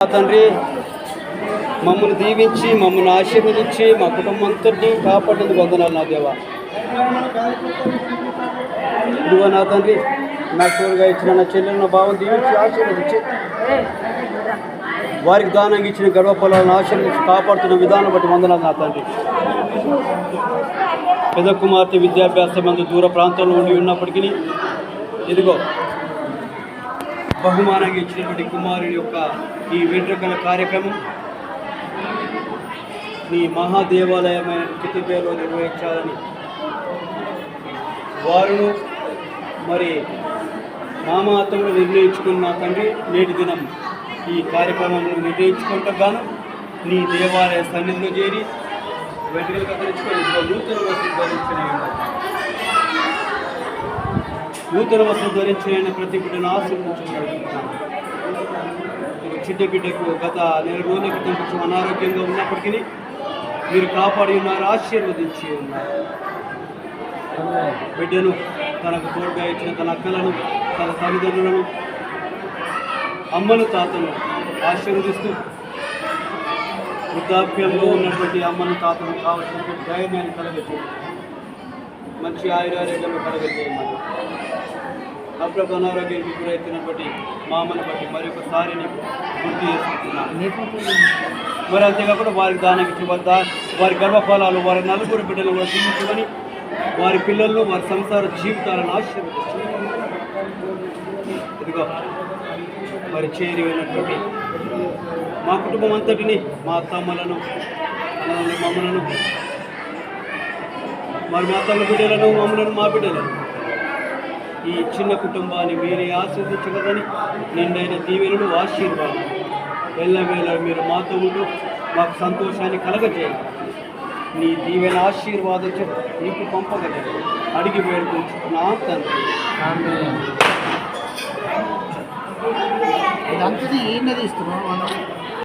తండ్రి మమ్మల్ని దీవించి మమ్మల్ని ఆశీర్వదించి మా కుటుంబం అంతటినీ కాపాడేందుకు వందనాలు నా దేవ. ఇదిగో నా తండ్రి నాకుగా ఇచ్చిన నా చెల్లెలు నా భావం దీవించి ఆశీర్వదించి వారికి దానంగా ఇచ్చిన గడవ పొలాలను ఆశీర్వదించి కాపాడుతున్న విధానం బట్టి వందనాలు నా తండ్రి. పెద్ద కుమార్తె విద్యాభ్యాసం మందు దూర ప్రాంతంలో ఉండి ఉన్నప్పటికీ ఇదిగో బహుమానంగా ఇచ్చినటువంటి కుమారుని యొక్క ఈ వెంట్రుకల కార్యక్రమం నీ మహాదేవాలయమైన కితిపేలో నిర్వహించాలని వారును మరి మామాతములు నిర్ణయించుకున్న తండ్రి నేటి దినం ఈ కార్యక్రమంలో నిర్ణయించుకుంటాను నీ దేవాలయ సన్నిధిలో చేరి వెంట్రుకలు కత్తిరించుకొని నూతన వస్తువు ధరించిన నూతన వస్త్రం ధరించిన ప్రతి బిడ్డను ఆశీర్వదించుకున్నాను చిడ్డ బిడ్డకు గత నెల రోజుల క్రితం కొంచెం అనారోగ్యంగా ఉన్నప్పటికీ మీరు కాపాడి ఉన్నారు ఆశీర్వదించి ఉన్నారు. బిడ్డను తనకు తోడుగా ఇచ్చిన తన అక్కలను తన తల్లిదండ్రులను అమ్మను తాతను ఆశీర్వదిస్తూ వృద్ధాప్యంలో ఉన్నటువంటి అమ్మను తాతను కావలసినటువంటి ధైర్యాన్ని కలగచ్చు మంచి ఆయురారోగ్యంలో కలగజేయమని అప్పుడు అనారోగ్యానికి గురైతున్నటువంటి మామను బట్టి మరొకసారి ఒకసారి గుర్తు చేసుకుంటున్నాను. మరి అంతేకాకుండా వారికి దానికి ఇచ్చి వారి వారి గర్భఫలాలు వారి నలుగురు బిడ్డలు కూడా చూపించుకొని వారి పిల్లలను వారి సంసార జీవితాలను ఆశీర్వదించు ఇదిగో మరి చేరివైనటువంటి మా కుటుంబం అంతటిని మా అత్తమ్మలను మమ్మలను మరి మా తమ బిడ్డలను మమ్మలను మా బిడ్డలను ఈ చిన్న కుటుంబాన్ని మీరే ఆస్వాదించగలని నిండైన దీవెనలు ఆశీర్వాదం. వెళ్ళవేళ మీరు మాతో ఉంటూ మాకు సంతోషాన్ని కలగజేయండి. నీ దీవెన ఆశీర్వాదం చే నీకు పంపగలరు. అడిగి వేడుకుంటున్నా తండ్రి. ఇదంతా ఏం తీస్తున్నాం మనం?